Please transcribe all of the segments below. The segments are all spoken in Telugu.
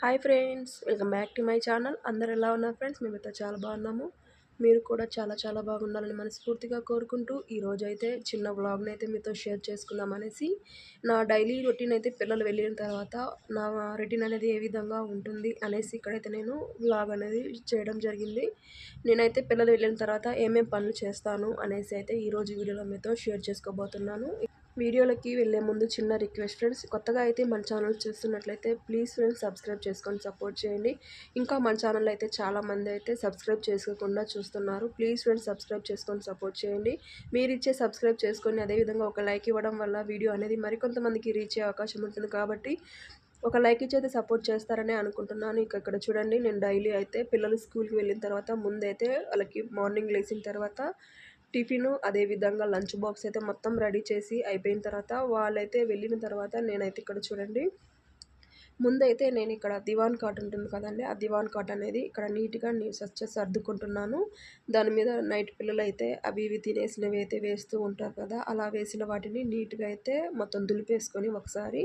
Hi friends welcome back to my channel. అందరు ఎలా ఉన్నారు ఫ్రెండ్స్? మేమైతే చాలా బాగున్నాము. మీరు కూడా చాలా చాలా బాగుండాలని మనస్ఫూర్తిగా కోరుకుంటూ ఈరోజు అయితే చిన్న వ్లాగ్ని అయితే మీతో షేర్ చేసుకుందాం అనేసి నా డైలీ రొటీన్ అయితే పిల్లలు వెళ్ళిన తర్వాత నా రొటీన్ అనేది ఏ విధంగా ఉంటుంది అనేసి ఇక్కడైతే నేను వ్లాగ్ అనేది చేయడం జరిగింది. నేనైతే పిల్లలు వెళ్ళిన తర్వాత ఏమేమి పనులు చేస్తాను అనేసి అయితే ఈరోజు వీడియోలో మీతో షేర్ చేసుకోబోతున్నాను. వీడియోలకి వెళ్ళే ముందు చిన్న రిక్వెస్ట్ ఫ్రెండ్స్ కొత్తగా అయితే మన ఛానల్ చూస్తున్నట్లయితే ప్లీజ్ ఫ్రెండ్స్ సబ్స్క్రైబ్ చేసుకొని సపోర్ట్ చేయండి. ఇంకా మన ఛానల్ అయితే చాలామంది అయితే సబ్స్క్రైబ్ చేసుకోకుండా చూస్తున్నారు. ప్లీజ్ ఫ్రెండ్స్ సబ్స్క్రైబ్ చేసుకొని సపోర్ట్ చేయండి. మీరు ఇచ్చే సబ్స్క్రైబ్ చేసుకొని అదేవిధంగా ఒక లైక్ ఇవ్వడం వల్ల వీడియో అనేది మరికొంతమందికి రీచ్ అయ్యే అవకాశం ఉంటుంది. కాబట్టి ఒక లైక్ ఇచ్చి అయితే సపోర్ట్ చేస్తారని అనుకుంటున్నాను. ఇక ఇక్కడ చూడండి నేను డైలీ అయితే పిల్లలు స్కూల్కి వెళ్ళిన తర్వాత ముందైతే వాళ్ళకి మార్నింగ్ లేచిన తర్వాత టిఫిన్ అదేవిధంగా లంచ్ బాక్స్ అయితే మొత్తం రెడీ చేసి అయిపోయిన తర్వాత వాళ్ళైతే వెళ్ళిన తర్వాత నేనైతే ఇక్కడ చూడండి. ముందైతే నేను ఇక్కడ దివాన్ కాట్ ఉంటుంది కదండి ఆ దివాన్ కాట్ అనేది ఇక్కడ నీట్గా నీ స్వచ్ఛ సర్దుకుంటున్నాను. దాని మీద నైట్ పిల్లలు అయితే అవి ఇవి తినేసినవి అయితే వేస్తూ ఉంటారు కదా అలా వేసిన వాటిని నీట్గా అయితే మొత్తం దులిపేసుకొని ఒకసారి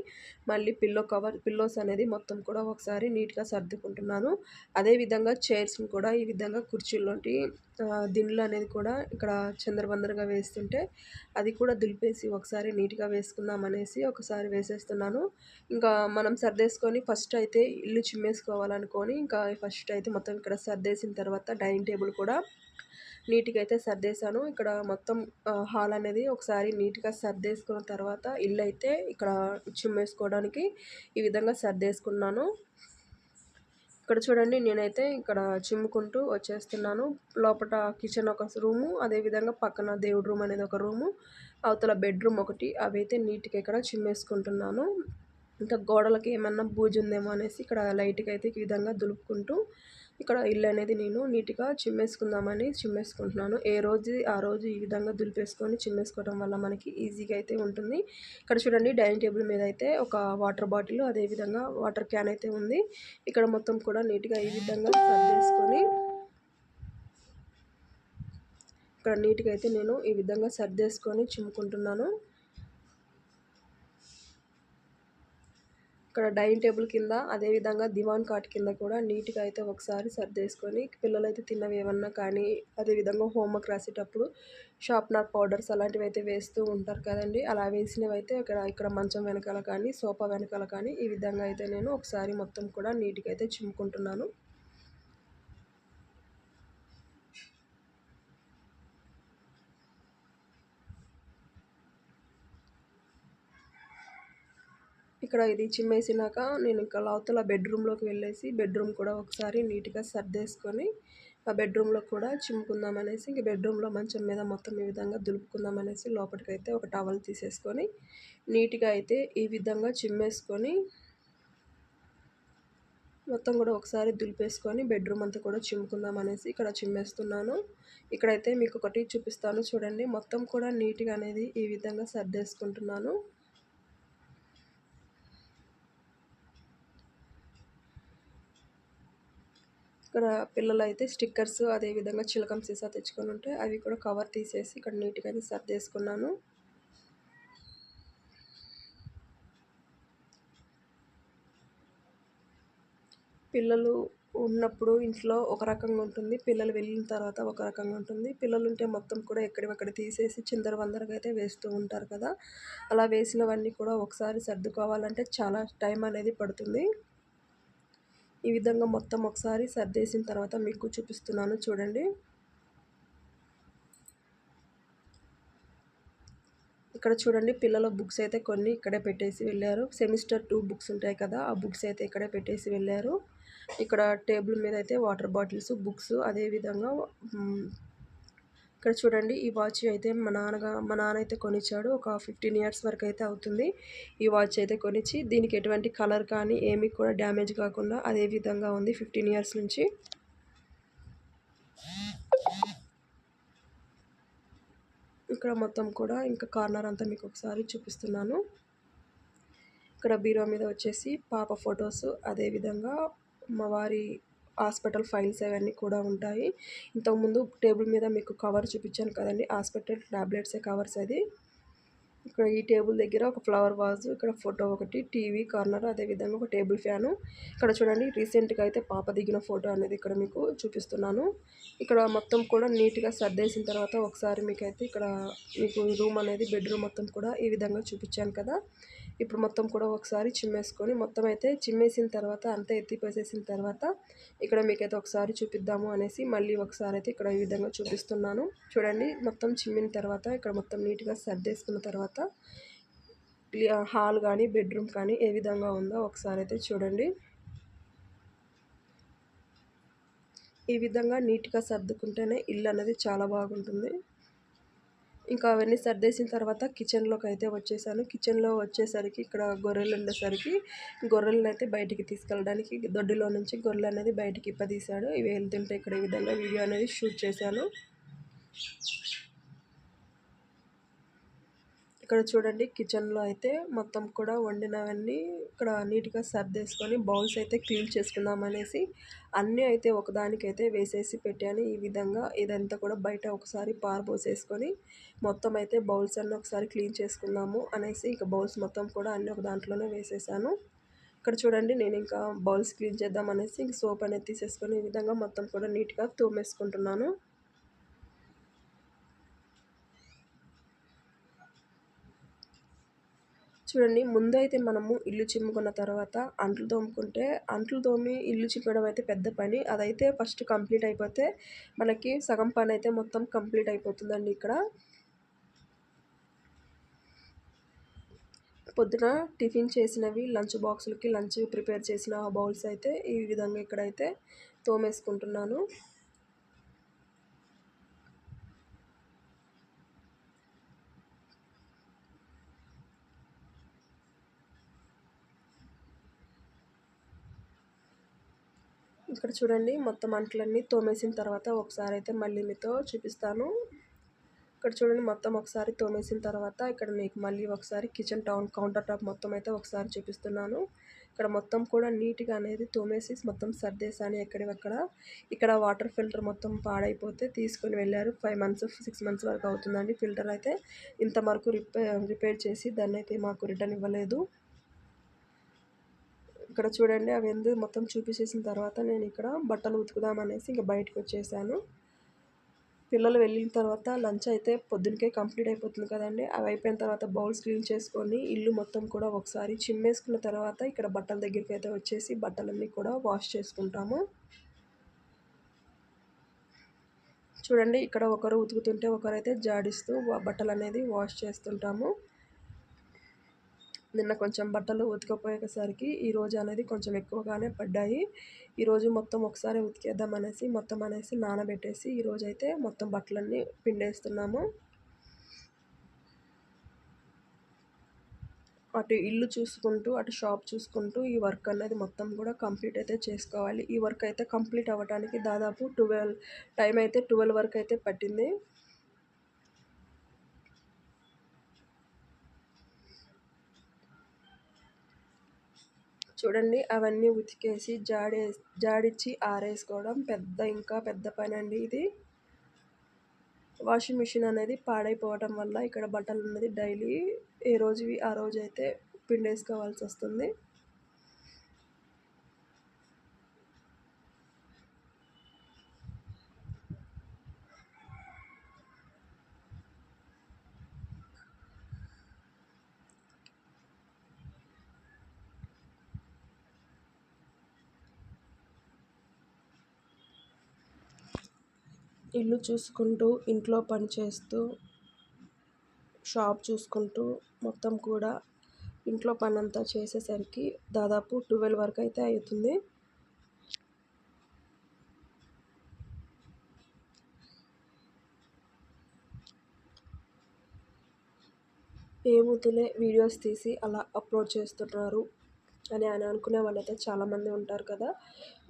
మళ్ళీ పిల్లో కవర్ పిల్లోస్ అనేది మొత్తం కూడా ఒకసారి నీట్గా సర్దుకుంటున్నాను. అదేవిధంగా చైర్స్ని కూడా ఈ విధంగా కుర్చీలోంటి దిండ్లు అనేది కూడా ఇక్కడ చందరబందరగా వేస్తుంటే అది కూడా దులిపేసి ఒకసారి నీట్గా వేసుకుందాం అనేసి ఒకసారి వేసేస్తున్నాను. ఇంకా మనం సర్దేసుకొని ఫస్ట్ అయితే ఇల్లు చిమ్మేసుకోవాలనుకొని ఇంకా ఫస్ట్ అయితే మొత్తం ఇక్కడ సర్దేసిన తర్వాత డైనింగ్ టేబుల్ కూడా నీట్గా అయితే సర్దేశాను. ఇక్కడ మొత్తం హాల్ అనేది ఒకసారి నీట్గా సర్దేసుకున్న తర్వాత ఇల్లు అయితే ఇక్కడ చిమ్మేసుకోవడానికి ఈ విధంగా సర్దేసుకున్నాను. ఇక్కడ చూడండి నేనైతే ఇక్కడ చిమ్ముకుంటూ వచ్చేస్తున్నాను. లోపల కిచెన్ ఒక రూము అదేవిధంగా పక్కన దేవుడు రూమ్ అనేది ఒక రూము అవతల బెడ్రూమ్ ఒకటి. అవైతే నీట్గా ఇక్కడ చిమ్మేసుకుంటున్నాను. ఇంకా గోడలకి ఏమన్నా బూజు ఉందేమో అనేసి ఇక్కడ లైట్గా అయితే ఈ విధంగా దులుపుకుంటూ ఇక్కడ ఇల్లు అనేది నేను నీట్గా చిమ్మేసుకుందామని చిమ్మేసుకుంటున్నాను. ఏ రోజు ఆ రోజు ఈ విధంగా దులిపేసుకొని చిమ్మేసుకోవడం వల్ల మనకి ఈజీగా అయితే ఉంటుంది. ఇక్కడ చూడండి డైనింగ్ టేబుల్ మీద అయితే ఒక వాటర్ బాటిల్ అదేవిధంగా వాటర్ క్యాన్ అయితే ఉంది. ఇక్కడ మొత్తం కూడా నీట్గా ఈ విధంగా సర్దేసుకొని ఇక్కడ నీట్గా అయితే నేను ఈ విధంగా సర్దేసుకొని చిమ్ముకుంటున్నాను. ఇక్కడ డైనింగ్ టేబుల్ కింద అదేవిధంగా దివాన్ కాట్ కింద కూడా నీట్గా అయితే ఒకసారి సర్దేసుకొని పిల్లలు అయితే తిన్నవి ఏమన్నా కానీ అదేవిధంగా హోంవర్క్ రాసేటప్పుడు షార్ప్నర్ పౌడర్స్ అలాంటివి అయితే వేస్తూ ఉంటారు కదండి. అలా వేసినవి అయితే ఇక్కడ ఇక్కడ మంచం వెనకాల కానీ సోఫా వెనకాల కానీ ఈ విధంగా అయితే నేను ఒకసారి మొత్తం కూడా నీట్గా అయితే చిమ్ముకుంటున్నాను. ఇక్కడ ఇది చిమ్మేసినాక నేను ఇంకా లోతుల బెడ్రూమ్లోకి వెళ్ళేసి బెడ్రూమ్ కూడా ఒకసారి నీట్గా సర్దేసుకొని ఆ బెడ్రూమ్లో కూడా చిమ్ముకుందాం అనేసి ఇంక బెడ్రూమ్లో మంచం మీద మొత్తం ఈ విధంగా దులుపుకుందాం అనేసి లోపలికైతే ఒక టవల్ తీసేసుకొని నీట్గా అయితే ఈ విధంగా చిమ్మేసుకొని మొత్తం కూడా ఒకసారి దులిపేసుకొని బెడ్రూమ్ అంతా కూడా చిమ్ముకుందాం అనేసి ఇక్కడ చిమ్మేస్తున్నాను. ఇక్కడైతే మీకు ఒకటి చూపిస్తాను చూడండి. మొత్తం కూడా నీట్గా అనేది ఈ విధంగా సర్దేసుకుంటున్నాను. ఇక్కడ పిల్లలు అయితే స్టిక్కర్స్ అదేవిధంగా చిలకం సీసా తెచ్చుకొని ఉంటే అవి కూడా కవర్ తీసేసి ఇక్కడ నీట్గా అయితే సర్దేసుకున్నాను పిల్లలు ఉన్నప్పుడు ఇంట్లో ఒక రకంగా ఉంటుంది పిల్లలు వెళ్ళిన తర్వాత ఒక రకంగా ఉంటుంది. పిల్లలు ఉంటే మొత్తం కూడా ఎక్కడివక్కడ తీసేసి చిందర వందరగా అయితే వేస్తూ ఉంటారు కదా. అలా వేసినవన్నీ కూడా ఒకసారి సర్దుకోవాలంటే చాలా టైం అనేది పడుతుంది. ఈ విధంగా మొత్తం ఒకసారి సర్దేసిన తర్వాత మీకు చూపిస్తున్నాను. చూడండి. ఇక్కడ చూడండి పిల్లల బుక్స్ అయితే కొన్ని ఇక్కడే పెట్టేసి వెళ్ళారు. సెమిస్టర్ టూ బుక్స్ ఉంటాయి కదా ఆ బుక్స్ అయితే ఇక్కడే పెట్టేసి వెళ్ళారు. ఇక్కడ టేబుల్ మీద అయితే వాటర్ బాటిల్స్ బుక్స్ అదేవిధంగా ఇక్కడ చూడండి ఈ వాచ్ అయితే మా నాన్నగా మా నాన్న అయితే కొనిచ్చాడు. ఒక ఫిఫ్టీన్ ఇయర్స్ వరకు అయితే అవుతుంది ఈ వాచ్ అయితే కొనిచ్చి. దీనికి ఎటువంటి కలర్ కానీ ఏమీ కూడా డ్యామేజ్ కాకుండా అదే విధంగా ఉంది ఫిఫ్టీన్ ఇయర్స్ నుంచి. ఇక్కడ మొత్తం కూడా ఇంకా కార్నర్ అంతా మీకు ఒకసారి చూపిస్తున్నాను. ఇక్కడ బీరో మీద వచ్చేసి పాప ఫొటోస్ అదేవిధంగా మా వారి హాస్పిటల్ ఫైల్స్ అవన్నీ కూడా ఉంటాయి. ఇంతకుముందు టేబుల్ మీద మీకు కవర్ చూపించాను కదండి. హాస్పిటల్ ట్యాబ్లెట్సే కవర్స్ అది. ఇక్కడ ఈ టేబుల్ దగ్గర ఒక ఫ్లవర్ వాజ్ ఇక్కడ ఫోటో ఒకటి టీవీ కార్నర్ అదేవిధంగా ఒక టేబుల్ ఫ్యాను. ఇక్కడ చూడండి రీసెంట్గా అయితే పాప దిగిన ఫోటో అనేది ఇక్కడ మీకు చూపిస్తున్నాను. ఇక్కడ మొత్తం కూడా నీట్గా సర్దేసిన తర్వాత ఒకసారి మీకైతే ఇక్కడ మీకు రూమ్ అనేది బెడ్రూమ్ మొత్తం కూడా ఈ విధంగా చూపించాను కదా. ఇప్పుడు మొత్తం కూడా ఒకసారి చిమ్మేసుకొని మొత్తం అయితే చిమ్మేసిన తర్వాత అంతా ఎత్తిపోసేసిన తర్వాత ఇక్కడ మీకైతే ఒకసారి చూపిద్దాము అనేసి మళ్ళీ ఒకసారి అయితే ఇక్కడ ఈ విధంగా చూపిస్తున్నాను. చూడండి మొత్తం చిమ్మిన తర్వాత ఇక్కడ మొత్తం నీట్గా సర్దేసుకున్న తర్వాత హాల్ కానీ బెడ్రూమ్ కానీ ఏ విధంగా ఉందో ఒకసారి అయితే చూడండి. ఈ విధంగా నీట్గా సర్దుకుంటేనే ఇల్లు అనేది చాలా బాగుంటుంది. ఇంకా అవన్నీ సర్దేసిన తర్వాత కిచెన్లోకి అయితే వచ్చేసాను. కిచెన్లో వచ్చేసరికి ఇక్కడ గొర్రెలు ఉండేసరికి గొర్రెలను అయితే బయటికి తీసుకెళ్ళడానికి దొడ్డిలో నుంచి గొర్రెలు అనేది బయటికి ఇప్పదీశాడు. ఇవి వెళ్తుంటే ఇక్కడ ఈ విధంగా వీడియో అనేది షూట్ చేశాను. ఇక్కడ చూడండి కిచెన్లో అయితే మొత్తం కూడా వండినవన్నీ ఇక్కడ నీట్గా సర్దేసుకొని బౌల్స్ అయితే క్లీన్ చేసుకుందాం అనేసి అన్నీ అయితే ఒకదానికైతే వేసేసి పెట్టాను. ఈ విధంగా ఇదంతా కూడా బయట ఒకసారి పారబోసేసుకొని మొత్తం అయితే బౌల్స్ అన్నీ ఒకసారి క్లీన్ చేసుకుందాము అనేసి ఇక బౌల్స్ మొత్తం కూడా అన్నీ ఒక దాంట్లోనే వేసేసాను. ఇక్కడ చూడండి నేను ఇంకా బౌల్స్ క్లీన్ చేద్దాం అనేసి ఇంక సోప్ అనేది తీసేసుకొని ఈ విధంగా మొత్తం కూడా నీట్గా తోమేసుకుంటున్నాను. చూడండి ముందైతే మనము ఇల్లు చిమ్ముకున్న తర్వాత అంట్లు తోముకుంటే అంట్లు తోమి ఇల్లు చిమ్మడం అయితే పెద్ద పని. అదైతే ఫస్ట్ కంప్లీట్ అయిపోతే మనకి సగం పని అయితే మొత్తం కంప్లీట్ అయిపోతుందండి ఇక్కడ. పొద్దున టిఫిన్ చేసినవి లంచ్ బాక్సులకి లంచ్ ప్రిపేర్ చేసిన బౌల్స్ అయితే ఈ విధంగా ఇక్కడైతే తోమేసుకుంటున్నాను. ఇక్కడ చూడండి మొత్తం అంట్లన్నీ తోమేసిన తర్వాత ఒకసారి అయితే మళ్ళీ మీతో చూపిస్తాను. ఇక్కడ చూడండి మొత్తం ఒకసారి తోమేసిన తర్వాత ఇక్కడ మీకు మళ్ళీ ఒకసారి కిచెన్ టౌన్ కౌంటర్ టాప్ మొత్తం అయితే ఒకసారి చూపిస్తున్నాను. ఇక్కడ మొత్తం కూడా నీట్గా అనేది తోమేసి మొత్తం సర్దేశాను ఎక్కడివక్కడ. ఇక్కడ వాటర్ ఫిల్టర్ మొత్తం పాడైపోతే తీసుకొని వెళ్ళారు. ఫైవ్ మంత్స్ సిక్స్ మంత్స్ వరకు అవుతుందండి ఫిల్టర్ అయితే. ఇంతవరకు రిపేర్ రిపేర్ చేసి దాన్ని అయితే మాకు రిటర్న్ ఇవ్వలేదు. ఇక్కడ చూడండి అవి ఎందుకు మొత్తం చూపించేసిన తర్వాత నేను ఇక్కడ బట్టలు ఉతుకుదామనేసి ఇంకా బయటకు వచ్చేసాను. పిల్లలు వెళ్ళిన తర్వాత లంచ్ అయితే పొద్దునకే కంప్లీట్ అయిపోతుంది కదండి. అవి అయిపోయిన తర్వాత బౌల్స్ క్లీన్ చేసుకొని ఇల్లు మొత్తం కూడా ఒకసారి చిమ్మేసుకున్న తర్వాత ఇక్కడ బట్టల దగ్గరికి అయితే వచ్చేసి బట్టలన్నీ కూడా వాష్ చేసుకుంటాము. చూడండి ఇక్కడ ఒకరు ఉతుకుతుంటే ఒకరైతే జాడిస్తూ బట్టలు అనేది వాష్ చేస్తుంటాము. నిన్న కొంచెం బట్టలు ఉతకపోయేసరికి ఈరోజు అనేది కొంచెం ఎక్కువగానే పడ్డాయి. ఈరోజు మొత్తం ఒకసారి ఉతికేద్దాం అనేసి మొత్తం అనేసి నానబెట్టేసి ఈరోజు అయితే మొత్తం బట్టలన్నీ పిండేస్తున్నాము. అటు ఇల్లు చూసుకుంటూ అటు షాప్ చూసుకుంటూ ఈ వర్క్ అనేది మొత్తం కూడా కంప్లీట్ అయితే చేసుకోవాలి. ఈ వర్క్ అయితే కంప్లీట్ అవ్వడానికి దాదాపు ట్వెల్వ్ టైం అయితే ట్వెల్వ్ వరకు అయితే పట్టింది. చూడండి అవన్నీ ఉతికేసి జాడే జాడిచ్చి ఆరేసుకోవడం పెద్ద ఇంకా పెద్ద పని అండి ఇది. వాషింగ్ మిషన్ అనేది పాడైపోవడం వల్ల ఇక్కడ బట్టలు అనేది డైలీ ఏ రోజువి ఆ రోజు అయితే పిండేసుకోవాల్సి వస్తుంది ఇల్లు చూసుకుంటూ ఇంట్లో పని చేస్తూ షాప్ చూసుకుంటూ మొత్తం కూడా ఇంట్లో పని అంతా చేసేసరికి దాదాపు ట్వెల్వ్ వరకు అయితే అవుతుంది ఏముతులే వీడియోస్ తీసి అలా అప్లోడ్ చేస్తున్నారు. అని అని అనుకునే వాళ్ళైతే చాలామంది ఉంటారు కదా.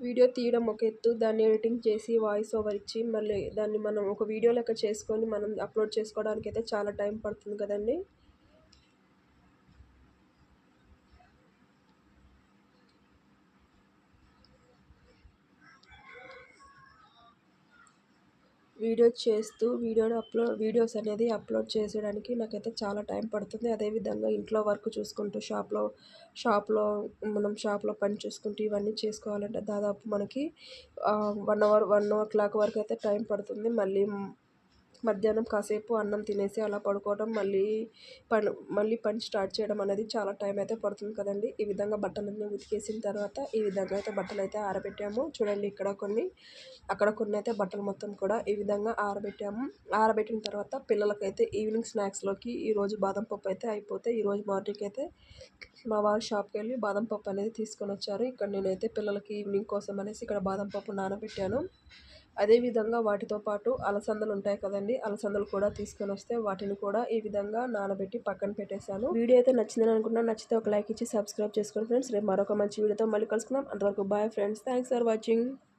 వీడియో తీయడం ఒక ఎత్తు దాన్ని ఎడిటింగ్ చేసి వాయిస్ ఓవర్ ఇచ్చి మళ్ళీ దాన్ని మనం ఒక వీడియో లెక్క చేసుకొని మనం అప్లోడ్ చేసుకోవడానికి అయితే చాలా టైం పడుతుంది కదండి. వీడియో చేస్తూ వీడియోని అప్లోడ్ వీడియోస్ అనేది అప్లోడ్ చేసేయడానికి నాకైతే చాలా టైం పడుతుంది. అదేవిధంగా ఇంట్లో వర్క్ చూసుకుంటూ షాప్లో షాప్లో మనం షాప్లో పని చూసుకుంటూ ఇవన్నీ చేసుకోవాలంటే దాదాపు మనకి one hour one o'clock వరకు అయితే టైం పడుతుంది. మళ్ళీ మధ్యాహ్నం కాసేపు అన్నం తినేసి అలా పడుకోవడం మళ్ళీ పని మళ్ళీ పని స్టార్ట్ చేయడం అనేది చాలా టైం అయితే పడుతుంది కదండి. ఈ విధంగా బట్టలన్నీ ఉతికేసిన తర్వాత ఈ విధంగా అయితే బట్టలు అయితే ఆరబెట్టాము. చూడండి ఇక్కడ కొన్ని అక్కడ కొన్ని అయితే బట్టలు మొత్తం కూడా ఈ విధంగా ఆరబెట్టాము. ఆరబెట్టిన తర్వాత పిల్లలకైతే ఈవినింగ్ స్నాక్స్లోకి ఈరోజు బాదం పప్పు అయితే అయిపోతే ఈరోజు మార్నింగ్ అయితే మా వారు షాప్కి వెళ్ళి బాదం పప్పు అనేది తీసుకొని వచ్చారు. ఇక్కడ నేనైతే పిల్లలకి ఈవినింగ్ కోసం అనేసి ఇక్కడ బాదం పప్పు నానబెట్టాను. అదేవిధంగా వాటితో పాటు అలసందలు ఉంటాయి కదండి అలసందలు కూడా తీసుకొని వస్తే వాటిని కూడా ఈ విధంగా నానబెట్టి పక్కన పెట్టేశాను. వీడియో అయితే నచ్చిందని అనుకున్నా నచ్చితే ఒక లైక్ ఇచ్చి సబ్స్క్రైబ్ చేసుకోండి ఫ్రెండ్స్. రేపు మరొక మంచి వీడియోతో మళ్ళీ కలుసుకుందాం. అంతవరకు bye friends thanks for watching